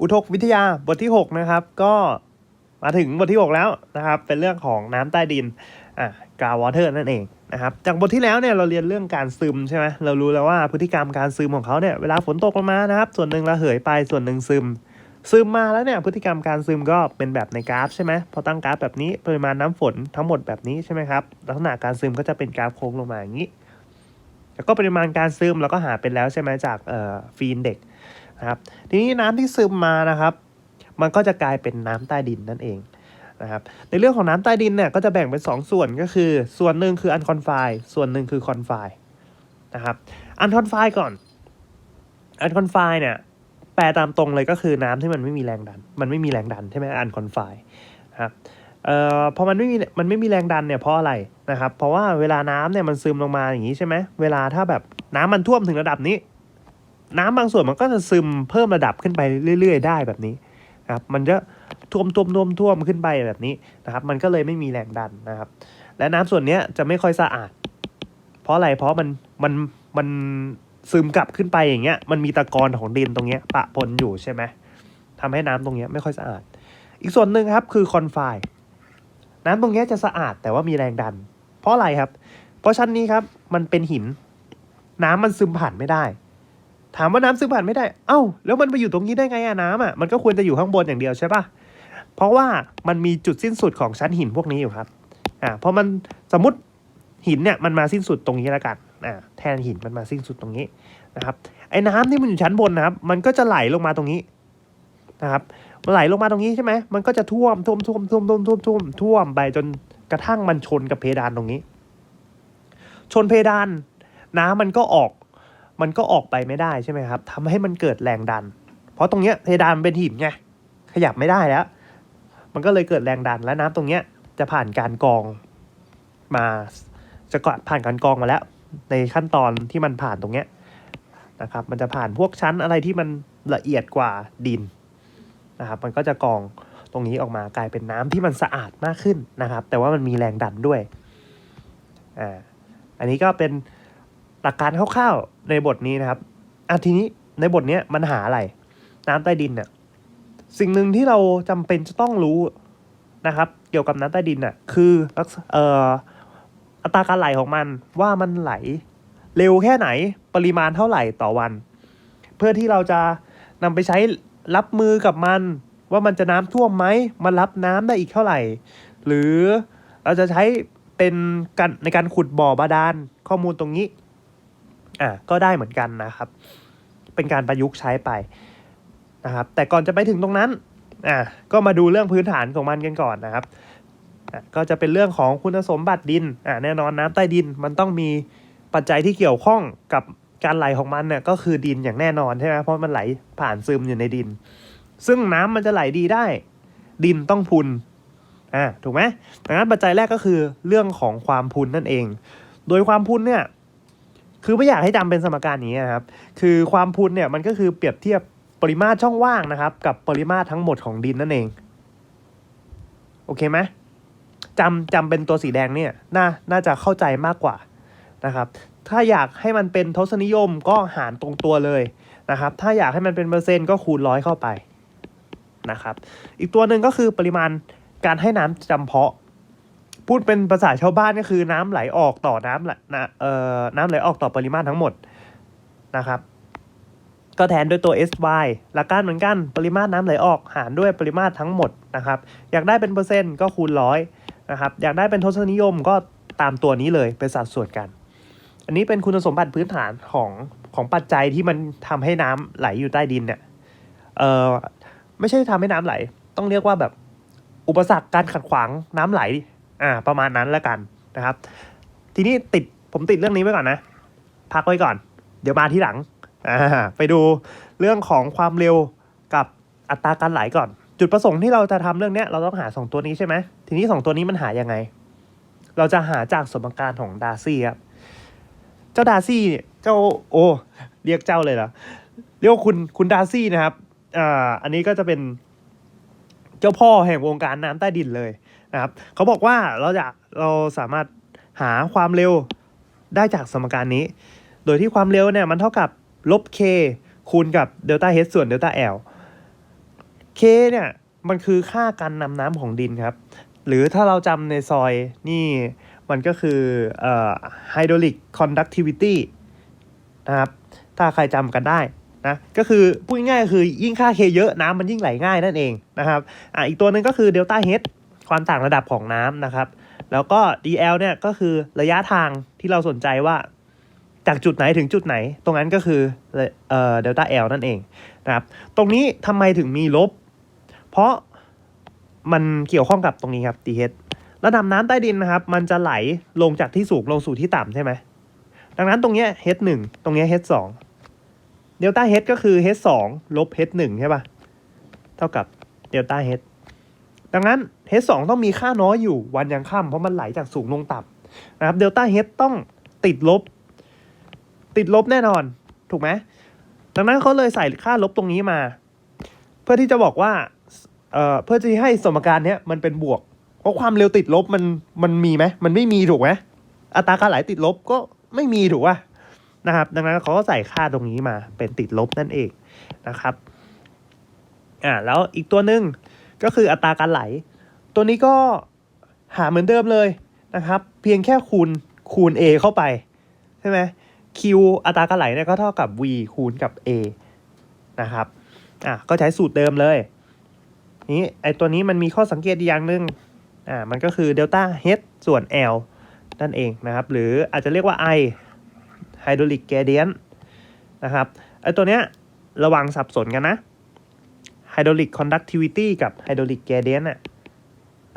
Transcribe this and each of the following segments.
อุทกวิทยาบทที่ 6 นะครับ ก็มาถึงบทที่ 6 แล้วนะครับ เป็นเรื่องของน้ำใต้ดินอ่ากาวอเตอร์นั่นเองนะครับจากบทที่แล้วเนี่ยเราเรียนเรื่องการซึมใช่ไหมเรารู้แล้วว่าพฤติกรรมการซึมของเขาเนี่ยเวลาฝนตกลงมานะครับ ส่วนหนึ่งระเหยไปส่วนหนึ่งซึม ซึมมาแล้วเนี่ยพฤติกรรมการซึมก็เป็นแบบในกราฟใช่ไหมพอตั้งกราฟแบบนี้ปริมาณน้ำฝนทั้งหมดแบบนี้ใช่ไหมครับลักษณะการซึมก็จะเป็นกราฟโค้งลงมาอย่างนี้แล้วก็ปริมาณการซึมเราก็หาเป็นแล้วใช่ไหมจากเอ่อฟีนเด็ก นะครับทีนี้น้ำที่ซึมมานะครับ มันก็จะกลายเป็นน้ำใต้ดินนั่นเองนะครับในเรื่องของน้ำใต้ดินเนี่ยก็จะแบ่งเป็น 2 ส่วนก็คือ ส่วนหนึ่งคือ unconfined ส่วนหนึ่งคือ confined นะครับ unconfined ก่อน unconfined เนี่ยแปลตามตรงเลยก็คือน้ำที่มันไม่มีแรงดัน มันไม่มีแรงดันใช่ไหม unconfined นะครับเอ่อพอมันไม่มีมันไม่มีแรงดันเนี่ยเพราะอะไรนะครับเพราะว่าเวลาน้ำเนี่ยมันซึมลงมาอย่างนี้ใช่ไหมเวลาถ้าแบบน้ำมันท่วมถึงระดับนี้ น้ำบางส่วนมันก็จะซึมเพิ่มระดับขึ้นไปเรื่อย ๆ ได้แบบนี้นะครับมันจะท่วมท่วมท่วมท่วมขึ้นไปแบบนี้นะครับ มันก็เลยไม่มีแรงดันนะครับ และน้ำส่วนเนี้ยจะไม่ค่อยสะอาด เพราะอะไรเพราะมันมันมันซึมกลับขึ้นไปอย่างเงี้ยมันมีตะกอนของดินตรงเนี้ยปะปนอยู่ใช่ไหมทำให้น้ำตรงเนี้ยไม่ค่อยสะอาด อีกส่วนหนึ่งครับคือคอนไฟน้ำตรงเนี้ยจะสะอาดแต่ว่ามีแรงดัน เพราะอะไรครับ เพราะชั้นนี้ครับมันเป็นหิน น้ำมันซึมผ่านไม่ได้ ถามว่าน้ำซึมผ่านไม่ได้ เอ้า แล้วมันไปอยู่ตรงนี้ได้ไงอะน้ำอะมันก็ควรจะอยู่ข้างบนอย่างเดียวใช่ปะเพราะว่ามันมีจุดสิ้นสุดของชั้นหินพวกนี้อยู่ครับ อ่าเพราะมันสมมติหินเนี่ยมันมาสิ้นสุดตรงนี้แล้วกัน อ่าแทนหินมันมาสิ้นสุดตรงนี้นะครับ ไอ้น้ำที่มันอยู่ชั้นบนนะครับ มันก็จะไหลลงมาตรงนี้นะครับ มันไหลลงมาตรงนี้ใช่ไหมมันก็จะท่วมท่วมท่วมท่วมท่วมท่วมท่วมท่วมไปจนกระทั่งมันชนกับเพดานตรงนี้ ชนเพดานน้ำมันก็ออก มันก็ออกไปไม่ได้ใช่ไหมครับทำให้มันเกิดแรงดัน เพราะตรงเนี้ยเพดานมันเป็นหินไงขยับไม่ได้แล้ว มันก็เลยเกิดแรงดันและน้ำตรงเนี้ยจะผ่านการกรองมาจะกผ่านการกรองมาแล้ว ในขั้นตอนที่มันผ่านตรงเนี้ยนะครับ มันจะผ่านพวกชั้นอะไรที่มันละเอียดกว่าดินนะครับ มันก็จะกรองตรงนี้ออกมากลายเป็นน้ำที่มันสะอาดมากขึ้นนะครับ แต่ว่ามันมีแรงดันด้วยอ่าอันนี้ก็เป็น หลักการคร่าวๆในบทนี้นะครับอะทีนี้ในบทเนี้ยมันหาอะไร น้ำใต้ดินเนี่ยสิ่งหนึ่งที่เราจำเป็นจะต้องรู้นะครับ เกี่ยวกับน้ำใต้ดินน่ะคือเอ่ออัตราการไหลของมันว่ามันไหลเร็วแค่ไหนปริมาณเท่าไหร่ต่อวัน เพื่อที่เราจะนำไปใช้รับมือกับมัน ว่ามันจะน้ำท่วมไหมมันรับน้ำได้อีกเท่าไหร่ หรือเราจะใช้เป็นการในการขุดบ่อบาดาลข้อมูลตรงนี้ อะก็ได้เหมือนกันนะครับ เป็นการประยุกต์ใช้ไปนะครับ แต่ก่อนจะไปถึงตรงนั้นอะก็มาดูเรื่องพื้นฐานของมันกันก่อนนะครับอะก็จะเป็นเรื่องของคุณสมบัติดินอะแน่นอนน้ำใต้ดินมันต้องมีปัจจัยที่เกี่ยวข้องกับการไหลของมันเนี่ยก็คือดินอย่างแน่นอนใช่ไหมเพราะมันไหลผ่านซึมอยู่ในดิน ซึ่งน้ำมันจะไหลดีได้ ดินต้องพุนอ่าถูกไหมดังนั้นปัจจัยแรกก็คือเรื่องของความพุนนั่นเอง โดยความพุนเนี่ย คือไม่อยากให้จำเป็นสมการนี้นะครับ คือความพุนเนี่ยมันก็คือเปรียบเทียบปริมาตรช่องว่างนะครับ กับปริมาตรทั้งหมดของดินนั่นเอง โอเคไหมจำจำเป็นตัวสีแดงเนี่ยน่าน่าจะเข้าใจมากกว่านะครับ ถ้าอยากให้มันเป็นทศนิยมก็หารตรงตัวเลยนะครับ ถ้าอยากให้มันเป็นเปอร์เซ็นต์ก็คูณร้อยเข้าไปนะครับ อีกตัวหนึ่งก็คือปริมาณการให้น้ำจำเพาะ พูดเป็นภาษาชาวบ้านก็คือน้ำไหลออกต่อน้ำไหลนะเอ่อน้ำไหลออกต่อปริมาตรทั้งหมดนะครับ ก็แทนด้วยตัว sy หลักการเหมือนกันปริมาตรน้ำไหลออกหารด้วยปริมาตรทั้งหมดนะครับ อยากได้เป็นเปอร์เซ็นต์ก็คูณร้อยนะครับอยากได้เป็นทศนิยมก็ตามตัวนี้เลยเป็นสัดส่วนกัน อันนี้เป็นคุณสมบัติพื้นฐานของของปัจจัยที่มันทำให้น้ำไหลอยู่ใต้ดินเนี่ยเออไม่ใช่ทำให้น้ำไหล ต้องเรียกว่าแบบอุปสรรคการขัดขวางน้ำไหล อ่า ประมาณนั้นแล้วกันนะครับ ทีนี้ติดผมติดเรื่องนี้ไว้ก่อนนะ พักไว้ก่อน เดี๋ยวมาที่หลังอ่าไปดูเรื่องของความเร็วกับอัตราการไหลก่อน จุดประสงค์ที่เราจะทำเรื่องเนี้ยเราต้องหาสองตัวนี้ใช่ไหมทีนี้สองตัวนี้มันหายังไง เราจะหาจากสมการของดาร์ซี่ครับเจ้าดาร์ซี่เนี่ยเจ้าโอ้เรียกเจ้าเลยเหรอเรียกคุณคุณดาร์ซี่นะครับอ่าอันนี้ก็จะเป็น เจ้าพ่อแห่งวงการน้ำใต้ดินเลยนะครับเขาบอกว่าเราจะเราสามารถหาความเร็วได้จากสมการนี้ โดยที่ความเร็วเนี่ยมันเท่ากับลบ k คูณกับเดลต้า h ส่วนเดลต้า l K เนี่ยมันคือค่าการนำน้ำของดินครับ หรือถ้าเราจำในซอยนี่มันก็คือเอ่อ hydraulic conductivity นะครับ ถ้าใครจำกันได้ นะก็คือพูดง่ายๆคือยิ่งค่า K เยอะน้ำมันยิ่งไหลง่ายนั่นเองนะครับอะอีกตัวหนึ่งก็คือ delta H ความต่างระดับของน้ำนะครับ แล้วก็ DL เนี่ยก็คือระยะทางที่เราสนใจว่าจากจุดไหนถึงจุดไหน ตรงนั้นก็คือเอ่อ delta L นั่นเองนะครับ ตรงนี้ทำไมถึงมีลบ เพราะมันเกี่ยวข้องกับตรงนี้ครับ DH ระดับน้ำใต้ดินนะครับ มันจะไหลลงจากที่สูงลงสู่ที่ต่ำใช่ไหม ดังนั้นตรงนี้ H หนึ่งตรงนี้ H สอง เดลต้า H ก็คือ H สองลบ H หนึ่งใช่ปะเท่ากับเดลต้า H ดังนั้น H สองต้องมีค่าน้อยอยู่วันยังค่ำเพราะมันไหลจากสูงลงต่ำนะครับเดลต้า H ต้องติดลบ ติดลบแน่นอน ถูกไหมดังนั้นเขาเลยใส่ค่าลบตรงนี้มา เพื่อที่จะบอกว่าเอ่อเพื่อที่ให้สมการเนี้ยมันเป็นบวก เพราะความเร็วติดลบมันมันมีไหมมันไม่มีถูกไหมอัตราการไหลติดลบก็ไม่มีถูกป่ะ นะครับ ดังนั้นเขาก็ใส่ค่าตรงนี้มาเป็นติดลบนั่นเองนะครับอ่าแล้วอีกตัวหนึ่งก็คืออัตราการไหล ตัวนี้ก็หาเหมือนเดิมเลยนะครับ เพียงแค่คูณคูณ a เข้าไปใช่ไหม q อัตราการไหลเนี่ยก็เท่ากับ v คูณกับ a นะครับอะก็ใช้สูตรเดิมเลย นี้ไอตัวนี้มันมีข้อสังเกตอย่างหนึ่งอ่ามันก็คือเดลต้า h ส่วน l นั่นเองนะครับ หรืออาจจะเรียกว่า i hydraulic gradient นะครับไอตัวเนี้ยระวังสับสนกันนะ hydraulic conductivity กับ hydraulic gradient น่ะ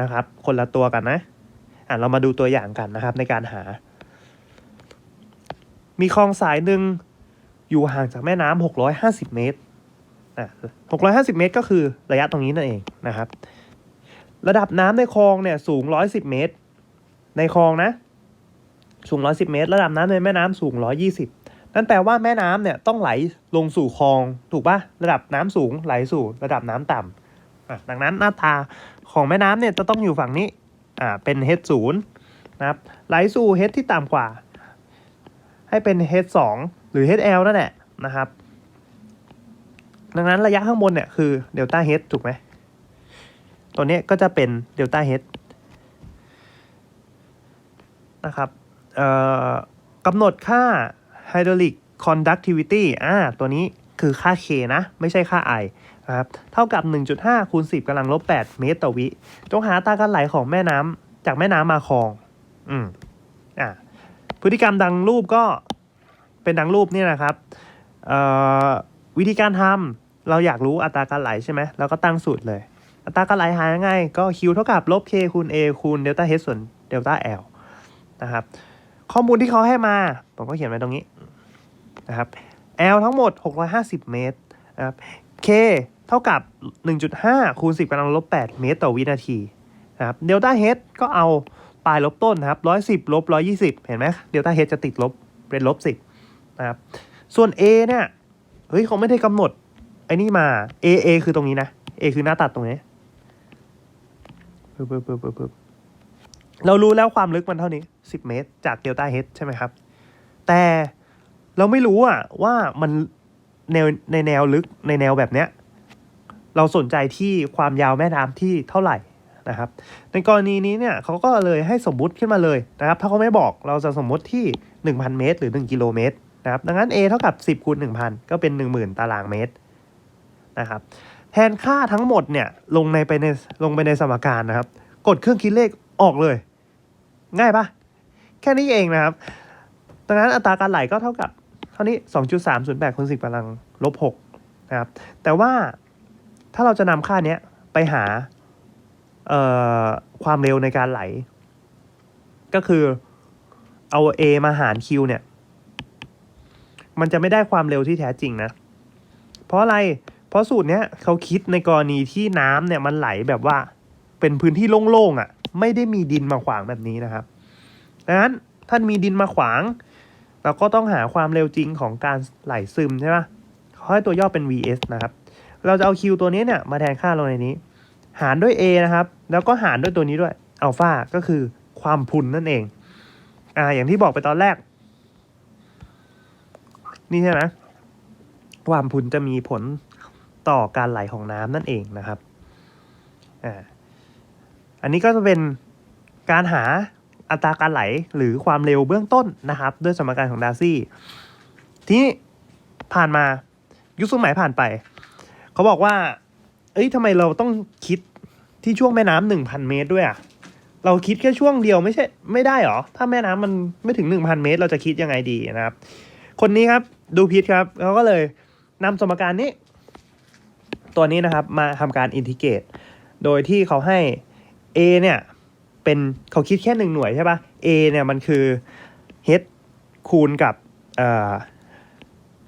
นะครับ คนละตัวกันนะอะเรามาดูตัวอย่างกันนะครับในการหา มีคลองสายหนึ่งอยู่ห่างจากแม่น้ำ650 เมตรอะ650 เมตรก็คือระยะตรงนี้นั่นเองนะครับ ระดับน้ำในคลองเนี่ยสูง 110 เมตร ในคลองนะ สูง 110 เมตร ระดับน้ำในแม่น้ำสูง 120 นั่นแปลว่าแม่น้ำเนี่ยต้องไหลลงสู่คลองถูกปะระดับน้ำสูงไหลสู่ระดับน้ำต่ำดังนั้นหน้าตาของแม่น้ำเนี่ยจะต้องอยู่ฝั่งนี้อ่าเป็น h ศูนย์นะครับไหลสู่ h ที่ต่ำกว่า ให้เป็น h สองหรือ hl นั่นแหละนะครับ ดังนั้นระยะข้างบนเนี่ยคือเดลต้า h ถูกไหมตัวนี้ก็จะเป็นเดลต้า h นะครับ กำหนดค่า hydraulic conductivity อ่าตัวนี้คือค่า k นะ ไม่ใช่ค่า i นะครับเท่ากับ 1.5คูณ10กำลังลบ 8 เมตรต่อวิ จงหาอัตราการไหลของแม่น้ำจากแม่น้ำมาคลอง อืมอ่าพฤติกรรมดังรูปก็เป็นดังรูปนี่นะครับวิธีการทำเราอยากรู้อัตราการไหลใช่ไหมเราก็ตั้งสูตรเลย อัตราการไหลหาง่ายก็ q เท่ากับลบ k คูณ a คูณเดลต้า h ส่วนเดลต้า l นะครับ ข้อมูลที่เขาให้มา ผมก็เขียนไว้ตรงนี้นะครับ l ทั้งหมด 650 เมตรนะครับ k เท่ากับ 1.5 คูณ 10กำลังลบ 8 เมตรต่อวินาทีนะครับเดลต้า h ก็เอาปลายลบต้นนะครับ 110 ลบ 120 เห็นไหมเดลต้า h จะติดลบเป็นลบ 10 นะครับ ส่วน a เนี่ย เฮ้ยเขาไม่ได้กำหนดไอ้นี่มา a a คือตรงนี้นะ a คือหน้าตัดตรงนี้ปึ๊บปึ๊บปึ๊บปึ๊บ เรารู้แล้วความลึกมันเท่านี้ 10 เมตร จากเดลต้า h ใช่ไหมครับ แต่เราไม่รู้อะว่ามันแนวในแนวลึกในแนวแบบเนี้ย เราสนใจที่ความยาวแม่น้ำที่เท่าไหร่นะครับ ในกรณีนี้เนี่ยเขาก็เลยให้สมมุติขึ้นมาเลยนะครับ ถ้าเขาไม่บอกเราจะสมมุติที่ 1,000 เมตร หรือ 1 กิโลเมตรนะครับ ดังนั้น a เท่ากับ 10คูณ1,000 ก็เป็น 10,000 ตารางเมตรนะครับ แทนค่าทั้งหมดเนี่ยลงในไปในลงไปในสมการนะครับ กดเครื่องคิดเลขออกเลย ง่ายปะแค่นี้เองนะครับดังนั้นอัตราการไหลก็เท่ากับ เท่านี้ 2.308คูณ10กำลังลบ6นะครับ แต่ว่าถ้าเราจะนำค่านี้ไปหาความเร็วในการไหล ก็คือเอา a มาหาร q เนี่ย มันจะไม่ได้ความเร็วที่แท้จริงนะ เพราะอะไร เพราะสูตรเนี้ยเขาคิดในกรณีที่น้ำเนี่ยมันไหลแบบว่าเป็นพื้นที่โล่งๆอะ่ะ ไม่ได้มีดินมาขวางแบบนี้นะครับดังนั้นท่านมีดินมาขวาง เราก็ต้องหาความเร็วจริงของการไหลซึมใช่ไหมเขาให้ตัวย่อเป็น vs นะครับ เราจะเอา q ตัวนี้เนี่ยมาแทนค่าลงในนี้ หารด้วย a นะครับ แล้วก็หารด้วยตัวนี้ด้วยอัลฟาก็คือความพุนนั่นเองอ่าอย่างที่บอกไปตอนแรก นี่ใช่ไหมความพุนจะมีผลต่อการไหลของน้ำนั่นเองนะครับอ่า อันนี้ก็จะเป็นการหาอัตราการไหลหรือความเร็วเบื้องต้นนะครับ ด้วยสมการของดาร์ซี่ ทีนี้ผ่านมายุคสมัยผ่านไป เขาบอกว่า เอ้ยทำไมเราต้องคิดที่ช่วงแม่น้ำหนึ่งพันเมตรด้วยอะเราคิดแค่ช่วงเดียวไม่ใช่ไม่ได้หรอ ถ้าแม่น้ำมันไม่ถึงหนึ่งพันเมตร เราจะคิดยังไงดีนะครับ คนนี้ครับดูพิษครับเขาก็เลยนำสมการนี้ ตัวนี้นะครับมาทำการอินทิเกรตโดยที่เขาให้ a เนี่ยเป็นเขาคิดแค่หนึ่งหน่วยใช่ปะ a เนี่ยมันคือ h คูณกับ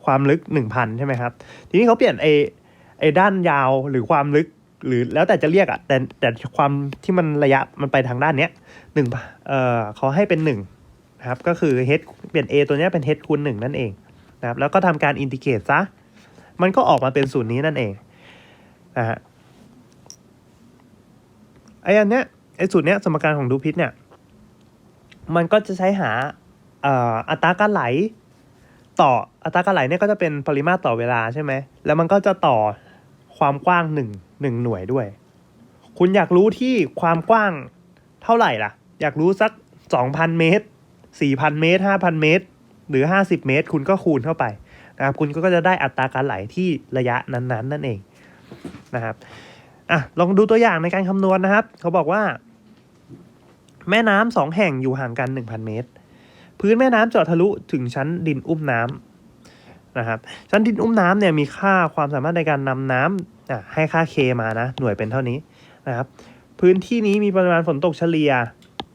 ความลึก 1,000 ใช่ไหมครับ ทีนี้เขาเปลี่ยนไอไอด้านยาวหรือความลึกหรือแล้วแต่จะเรียกอะแต่แต่ความที่มันระยะมันไปทางด้านเนี้ยหนึ่งเอ่อเขาให้เป็นหนึ่งนะครับก็คือ h เปลี่ยน a ตัวเนี้ยเป็น h คูณหนึ่งนั่นเองนะครับแล้วก็ทำการอินทิเกรตซะมันก็ออกมาเป็นสูตรนี้นั่นเองนะฮะ ไออันเนี้ยไอสูตรเนี้ยสมการของดูพิษเนี่ย มันก็จะใช้หาเอ่ออัตราการไหล ต่ออัตราการไหลเนี่ยก็จะเป็นปริมาตรต่อเวลาใช่ไหมแล้วมันก็จะต่อความกว้างหนึ่งหนึ่งหน่วยด้วย คุณอยากรู้ที่ความกว้างเท่าไหร่ล่ะ อยากรู้สักสองพันเมตรสี่พันเมตรห้าพันเมตร หรือห้าสิบเมตร คุณก็คูณเข้าไปนะครับคุณก็จะได้อัตราการไหลที่ระยะนั้นๆ นั่นเองนะครับ อะลองดูตัวอย่างในการคำนวณนะครับ เขาบอกว่า แม่น้ำสองแห่งอยู่ห่างกัน 1,000 เมตร พื้นแม่น้ำเจาะทะลุถึงชั้นดินอุ้มน้ำนะครับ ชั้นดินอุ้มน้ำเนี่ยมีค่าความสามารถในการนำน้ำอะให้ค่า K มานะ หน่วยเป็นเท่านี้นะครับ พื้นที่นี้มีปริมาณฝนตกเฉลี่ย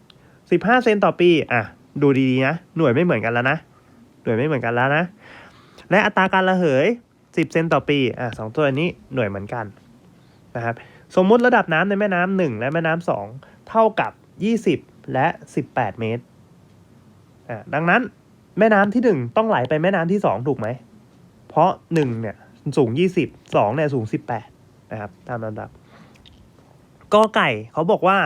15 เซนต่อปีอะดูดีๆนะ หน่วยไม่เหมือนกันแล้วนะ หน่วยไม่เหมือนกันแล้วนะ และอัตราการระเหย 10 เซนต่อปีอะสองตัวนี้หน่วยเหมือนกัน นะครับสมมุติระดับน้ำในแม่น้ำหนึ่งและแม่น้ำสองเท่ากับ 20 และ 18 เมตรอ่าดังนั้นแม่น้ำที่หนึ่งต้องไหลไปแม่น้ำที่สองถูกไหม เพราะหนึ่งเนี่ย สูง 20 2เนี่ยสูง 18 นะครับ ตามลำดับกอไก่เขาบอกว่า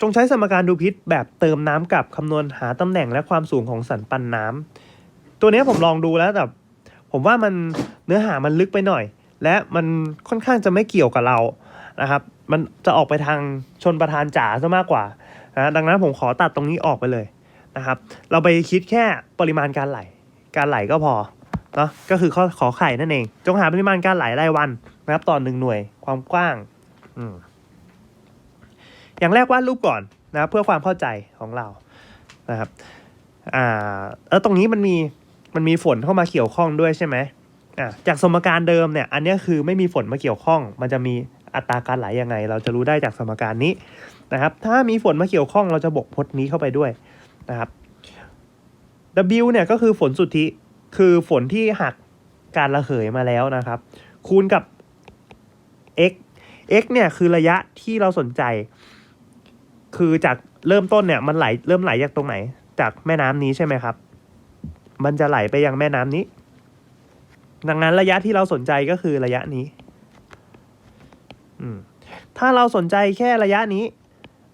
จงใช้สมการดูพิษแบบเติมน้ำกับคำนวณหาตำแหน่งและความสูงของสันปันน้ำตัวนี้ผมลองดูแล้วแต่ผมว่ามันเนื้อหามันลึกไปหน่อย และมันค่อนข้างจะไม่เกี่ยวกับเรานะครับ มันจะออกไปทางชนประธานจ๋าซะมากกว่านะดังนั้นผมขอตัดตรงนี้ออกไปเลยนะครับ เราไปคิดแค่ปริมาณการไหล การไหลก็พอเนาะก็คือข้อขอไข่นั่นเอง จงหาปริมาณการไหลรายวันนะครับต่อหนึ่งหน่วยความกว้างอืมอย่างแรกวาดรูปก่อนนะเพื่อความเข้าใจของเรานะครับอ่าแล้วตรงนี้มันมีมันมีฝนเข้ามาเกี่ยวข้องด้วยใช่ไหม อ่าจากสมการเดิมเนี่ยอันนี้คือไม่มีฝนมาเกี่ยวข้อง มันจะมีอัตราการไหลยังไง เราจะรู้ได้จากสมการนี้นะครับ ถ้ามีฝนมาเกี่ยวข้องเราจะบวกพจน์นี้เข้าไปด้วยนะครับ W เนี่ยก็คือฝนสุทธิคือฝนที่หักการระเหยมาแล้วนะครับ คูณกับ x x เนี่ยคือระยะที่เราสนใจ คือจากเริ่มต้นเนี่ยมันไหลเริ่มไหลจากตรงไหน จากแม่น้ำนี้ใช่ไหมครับ มันจะไหลไปยังแม่น้ำนี้ ดังนั้นระยะที่เราสนใจก็คือระยะนี้ ถ้าเราสนใจแค่ระยะนี้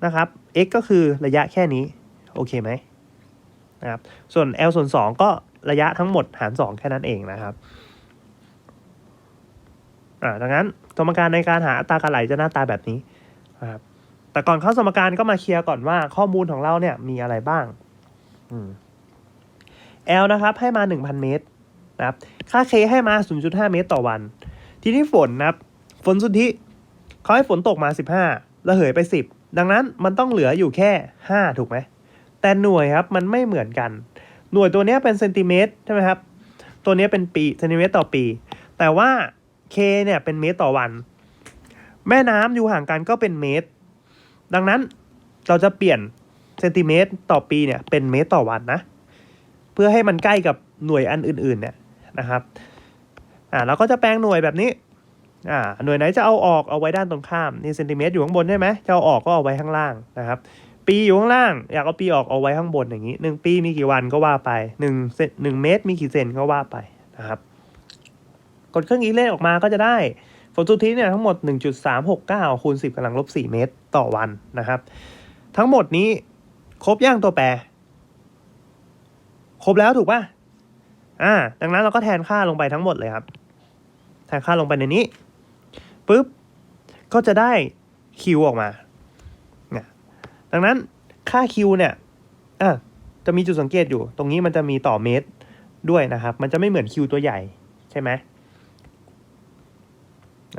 นะครับ x ก็คือระยะแค่นี้ โอเคไหมนะครับ ส่วน l ส่วน 2 ก็ระยะทั้งหมดหาร 2 แค่นั้นเองนะครับอ่าดังนั้นสมการในการหาอัตราการไหลจะหน้าตาแบบนี้นะครับ แต่ก่อนเข้าสมการก็มาเคลียร์ก่อนว่าข้อมูลของเราเนี่ยมีอะไรบ้าง L นะครับให้มา 1,000 เมตร นะครับ ค่า K ให้มา 0.5 เมตรต่อวัน ทีนี้ฝนนะครับ ฝนสุทธิเขาให้ฝนตกมา 15ระเหยไป 10 ดังนั้นมันต้องเหลืออยู่แค่ 5 ถูกไหม แต่หน่วยครับมันไม่เหมือนกัน หน่วยตัวเนี้ยเป็นเซนติเมตรใช่ไหมครับ ตัวเนี้ยเป็นปีเซนติเมตรต่อปี แต่ว่า K เนี่ยเป็นเมตรต่อวัน แม่น้ำอยู่ห่างกันก็เป็นเมตร ดังนั้นเราจะเปลี่ยนเซนติเมตรต่อปีเนี่ยเป็นเมตรต่อวันนะ เพื่อให้มันใกล้กับหน่วยอันอื่นๆเนี่ย นะครับอ่าเราก็จะแปลงหน่วยแบบนี้อ่าหน่วยไหนจะเอาออกเอาไว้ด้านตรงข้ามนี่เซนติเมตรอยู่ข้างบนใช่ไหมจะเอาออกก็เอาไว้ข้างล่างนะครับปีอยู่ข้างล่างอยากเอาปีออกเอาไว้ข้างบนอย่างนี้หนึ่งปีมีกี่วันก็ว่าไปหนึ่งเซนหนึ่งเมตรมีกี่เซนก็ว่าไปนะครับกดเครื่องคิดเลขออกมาก็จะได้ฝนสุทธิเนี่ยทั้งหมด 1.369คูณ10กำลังลบ4เมตรต่อวันนะครับ ทั้งหมดนี้ครบย่างตัวแปร ครบแล้วถูกป่ะ อ่า ดังนั้นเราก็แทนค่าลงไปทั้งหมดเลยครับ แทนค่าลงไปในนี้ปุ๊บ ก็จะได้คิวออกมาเนี่ยดังนั้นค่าคิวเนี่ย อะจะมีจุดสังเกตอยู่ ตรงนี้มันจะมีต่อเมตรด้วยนะครับ มันจะไม่เหมือนคิวตัวใหญ่ใช่ไหม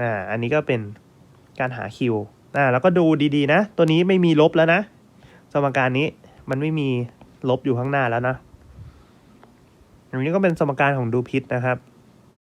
อ่า อันนี้ก็เป็นการหาคิวอ่า แล้วก็ดูดีๆ นะ ตัวนี้ไม่มีลบแล้วนะ สมการนี้มันไม่มีลบอยู่ข้างหน้าแล้วนะ อันนี้ก็เป็นสมการของดูพิษนะครับ